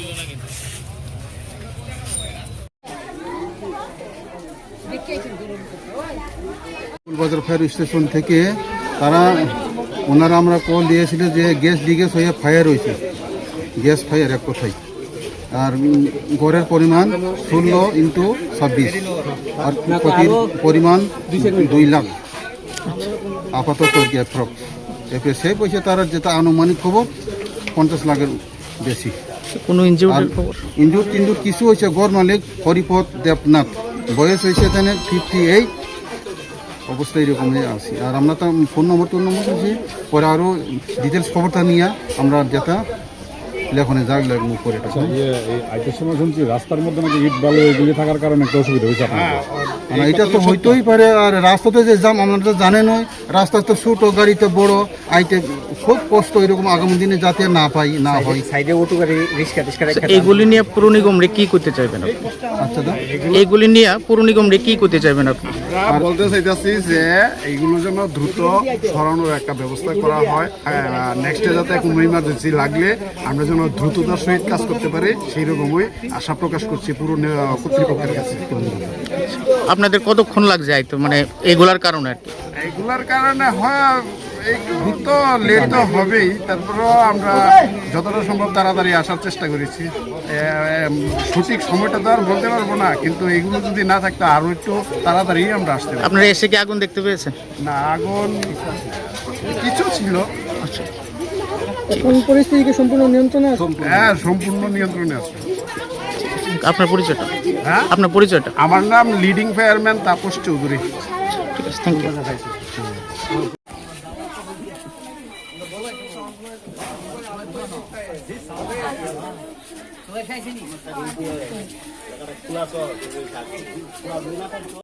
কিন্তু Phulbazar fire station থেকে তারা, ওনারা আমরা কল দিয়েছিল যে গ্যাস লিকেজ হয়ে ফায়ার হয়েছে। গ্যাস ফায়ার এক কথায়। আর গড়ের পরিমাণ ষোলো ইন্টু ছাব্বিশ। আর ক্ষতির পরিমাণ দুই লাখ। আপাতত গ্যাস ফ্রক এপে সে পয়সা তারা যেটা আনুমানিক খবর, পঞ্চাশ লাখের বেশি। কোনো আর ইনজিউরির খবর? ইন্দুর টিন্দুর কিছু হয়েছে গড় মালিক হরিপদ দেবনাথ। বয়স হয়েছে এখানে ফিফটি এইট অবস্থা এরকমই আছি। আর আমরা তো ফোন নম্বর টোন নম্বর দিয়েছি। পরে আরও ডিটেলস খবরটা নিয়ে আমরা যেটা লেখনে যাক লাগবো করে এটা। ইয়ে আইটের সময় শুনছি রাস্তার মধ্যে নাকি ইট বালু এগুলি থাকার কারণে একটা অসুবিধা হয়েছে আপনাদের। আর এটা তো হইতেই পারে। আর রাস্তাতে যে জাম আমরা তো জানেনই রাস্তা তো ছোটো গাড়িতে বড় আইতে খুব কষ্ট এরকম আগামী দিনে যাতে না পাই না হয়। সাইডে অটো গাড়ি রিক্সা টিক্সা আচ্ছা, এইগুলি নিয়ে পুর নিগম রে কি করতে চাইবেন আপনি? আচ্ছা তো এইগুলি নিয়ে পুর নিগম রে কি করতে চাইবেন আপনি? আমরা বলতে চাইতেছি যে এইগুলো যেন দ্রুত সরানোর একটা ব্যবস্থা করা হয়। নেক্সটে যাতে কোনো ইমার্জেন্সি লাগলে আমরা যেন দ্রুততার সহিত কাজ করতে পারি সেই রকমই আশা প্রকাশ করছি পুরো কর্তৃপক্ষের কাছে। আপনাদের কতক্ষণ লাগছে আইতো? মানে এগুলার কারণে আর কি। এইগুলার কারণে হয় দ্রুত লেট তো হবেই। তারপরেও আমরা যতটা সম্ভব তাড়াতাড়ি আসার চেষ্টা করেছি। সঠিক সময়টা তো আর বলতে পারব না কিন্তু এগুলো যদি না থাকতো আরও একটু তাড়াতাড়ি আমরা আসতে পারি আপনারা এসে কি আগুন দেখতে পেয়েছেন? না আগুন কিছু ছিল। এখন পরিস্থিতি কি সম্পূর্ণ নিয়ন্ত্রণে আছে? হ্যাঁ সম্পূর্ণ নিয়ন্ত্রণে আছে। আপনার পরিচয়টা? হ্যাঁ? আপনার পরিচয়টা? আমার নাম লিডিং ফায়ারম্যান তাপস চৌধুরী। ঠিক আছে থ্যাংক ইউ খাইছিনি